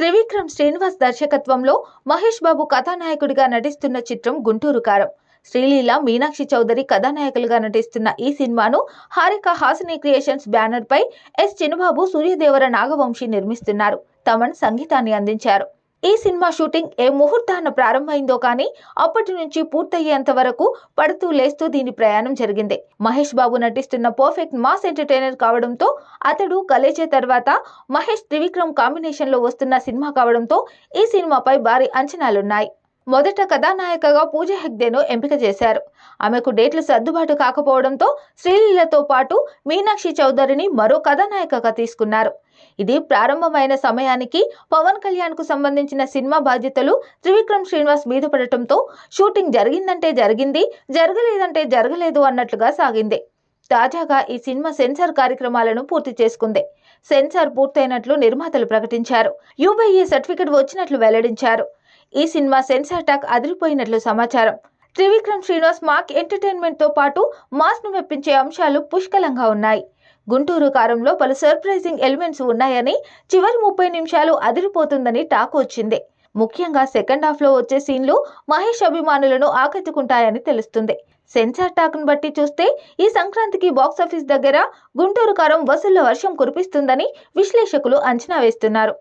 త్రివిక్రమ్ శ్రీనివాస్ దర్శకత్వంలో మహేష్ బాబు కథానాయకుడిగా నటిస్తున్న చిత్రం గుంటూరు కారం. శ్రీలీల మీనాక్షి చౌదరి కథానాయకులుగా నటిస్తున్న ఈ సినిమాను హారిక హాసిని క్రియేషన్స్ బ్యానర్ పై ఎస్ చిన్నబాబు సూర్యదేవర నాగవంశి నిర్మిస్తున్నారు. తమన్ సంగీతాన్ని అందించారు. ఈ సినిమా షూటింగ్ ఏ ముహూర్తాన ప్రారంభమైందో కానీ అప్పటి నుంచి పూర్తయ్యేంత వరకు పడుతూ లేస్తూ దీని ప్రయాణం జరిగింది. మహేష్ బాబు నటిస్తున్న పర్ఫెక్ట్ మాస్ ఎంటర్టైనర్ కావడంతో అతడు కలేచే తర్వాత మహేష్ త్రివిక్రమ్ కాంబినేషన్లో వస్తున్న సినిమా కావడంతో ఈ సినిమాపై భారీ అంచనాలున్నాయి. మొదట కథానాయికగా పూజ హెగ్దేను ఎంపిక చేశారు. ఆమెకు డేట్లు సర్దుబాటు కాకపోవడంతో శ్రీలీలతో పాటు మీనాక్షి చౌదరిని మరో కథానాయికగా తీసుకున్నారు. ఇది ప్రారంభమైన సమయానికి పవన్ కళ్యాణ్కు సంబంధించిన సినిమా బాధ్యతలు త్రివిక్రమ్ శ్రీనివాస్ మీద పడటంతో షూటింగ్ జరిగిందంటే జరిగింది జరగలేదంటే జరగలేదు అన్నట్లుగా సాగింది. తాజాగా ఈ సినిమా సెన్సార్ కార్యక్రమాలను పూర్తి చేసుకుంది. సెన్సార్ పూర్తయినట్లు నిర్మాతలు ప్రకటించారు. యూబీఏ సర్టిఫికెట్ వచ్చినట్లు వెల్లడించారు. ఈ సినిమా సెన్సార్ టాక్ అదిరిపోయినట్లు సమాచారం. త్రివిక్రమ్ శ్రీనివాస్ మాక్ ఎంటర్టైన్మెంట్తో పాటు మాస్ను మెప్పించే అంశాలు పుష్కలంగా ఉన్నాయి. గుంటూరు కారంలో పలు సర్ప్రైజింగ్ ఎలిమెంట్స్ ఉన్నాయని చివరి ముప్పై నిమిషాలు అదిరిపోతుందని టాక్ వచ్చింది. ముఖ్యంగా సెకండ్ హాఫ్లో వచ్చే సీన్లు మహేష్ అభిమానులను ఆకట్టుకుంటాయని తెలుస్తుంది. సెన్సార్ టాక్ను బట్టి చూస్తే ఈ సంక్రాంతికి బాక్సాఫీస్ దగ్గర గుంటూరు కారం వసూళ్ళ వర్షం కురిపిస్తుందని విశ్లేషకులు అంచనా వేస్తున్నారు.